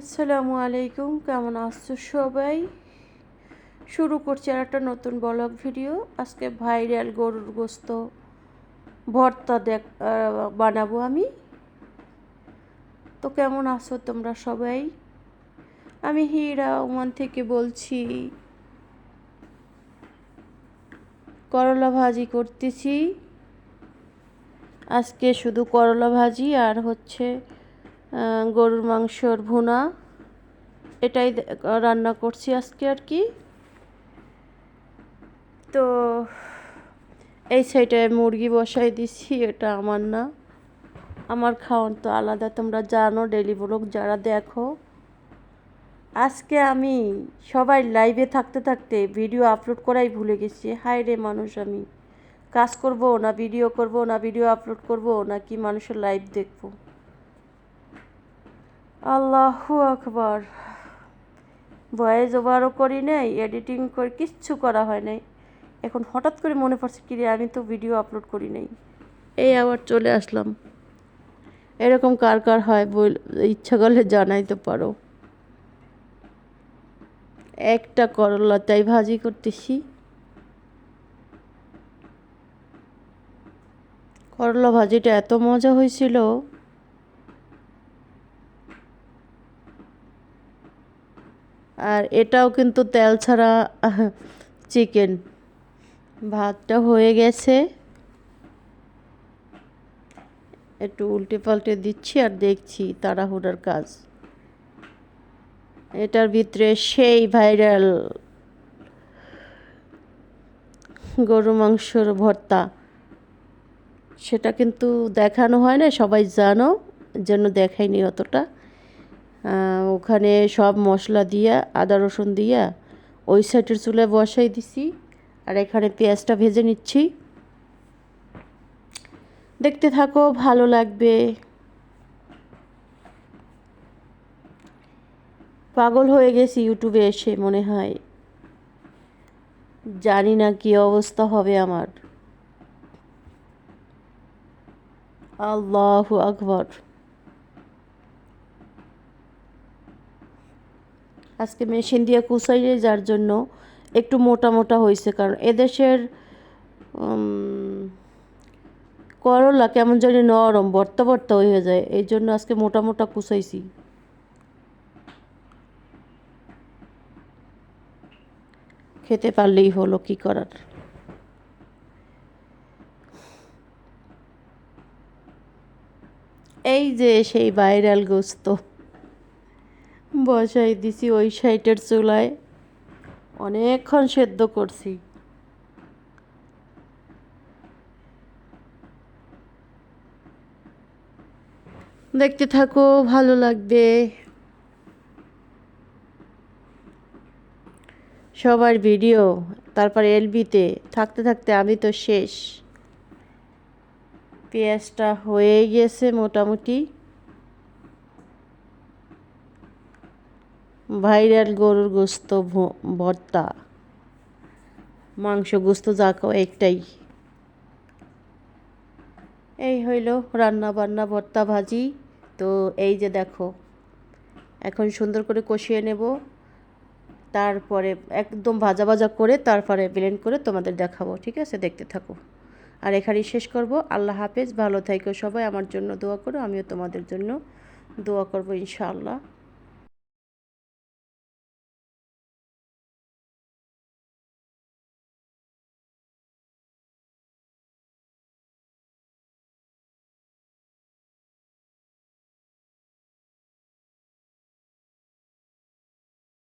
আসসালামু আলাইকুম, কেমন আছো সবাই? শুরু করছি আর একটা নতুন ব্লগ ভিডিও। আজকে ভাইরাল গরুর গোস্ত ভর্তা দেখ বানাবো আমি। তো কেমন আছো তোমরা সবাই? আমি হীরা ওমান থেকে বলছি। করলা ভাজি করতেছি। আজকে শুধু করলা ভাজি আর হচ্ছে গরুর মাংসর ভুনা। এটাই রান্না করছি আজকে আর কি। তো এই সাইডে মুরগি বসাই দিছি, এটা আমার না। আমার খাওয়ান তো আলাদা, তোমরা জানো, ডেলি ব্লগ যারা দেখো। আজকে আমি সবাই লাইভে থাকতে থাকতে ভিডিও আপলোড করাই ভুলে গেছি। হায় রে মানুষ আমি। কাজ করব না ভিডিও করব না ভিডিও আপলোড করব না, কি মানুষের লাইভ দেখব। আল্লাহু আকবার। ভয়েস ওভারও করি নাই এডিটিং করে, কিচ্ছু করা হয় নাই। এখন হঠাৎ করে মনে পড়ছে, কি রে, আমি তো ভিডিও আপলোড করি নাই। এই আবার চলে আসলাম। এরকম কার কার হয় বল, ইচ্ছা করলে জানাইতে পারো। একটা করলা, তাই ভাজি করতেছি। করলা ভাজিটা এত মজা হয়েছিল। আর এটাও কিন্তু তেল ছাড়া চিকেন। ভাতটা হয়ে গেছে। একটু উল্টে পাল্টে দিচ্ছি আর দেখছি তাড়াহুড়ার কাজ। এটার ভিতরে সেই ভাইরাল গরু মাংসর ভর্তা। সেটা কিন্তু দেখানো হয় না, সবাই জানো জন্য দেখায়নি অতটা। ওখানে সব মশলা দিয়া, আদা রসুন দিয়া, ওই সাইডের চুলায় বসাই দিছি, আর এখানে পেঁয়াজটা ভেজে নিচ্ছি। দেখতে থাকো, ভালো লাগবে। পাগল হয়ে গেছি ইউটিউবে এসে, মনে হয়। জানি না কি অবস্থা হবে আমার। আল্লাহ আকবর। আজকে মেশিন দিয়ে কুচাইয়ে যার জন্য একটু মোটা মোটা হয়েছে, কারণ এদেশের করলা কেমন জানি নরম বর্তা বর্তা হয়ে যায়, এই জন্য আজকে মোটা মোটা কুচাইছি খেতে পারলেই হলো, কি করার? এই যে সেই ভাইরাল গোস্ত। বসাই দিছি ওই সাইটের চুলায়। অনেকক্ষণ সেদ্ধ করছি। দেখতে থাকো, ভালো লাগবে। সবার ভিডিও, তারপর এলবিতে, থাকতে থাকতে আমি তো শেষ। পেঁয়াজটা হয়ে গেছে মোটামুটি। ভাইরাল গরুর গোস্ত ভর্তা। মাংস গোস্ত যা একটাই। এই হইল রান্না বান্না ভর্তা ভাজি। তো এই যে দেখো, এখন সুন্দর করে কষিয়ে নেব। তারপরে একদম ভাজা ভাজা করে তারপরে ব্লেন্ড করে তোমাদের দেখাবো, ঠিক আছে? দেখতে থাকো। আর এখানেই শেষ করব। আল্লাহ হাফেজ। ভালো থাইকো সবাই। আমার জন্য দোয়া করো। আমিও তোমাদের জন্য দোয়া করব, ইনশাআল্লাহ।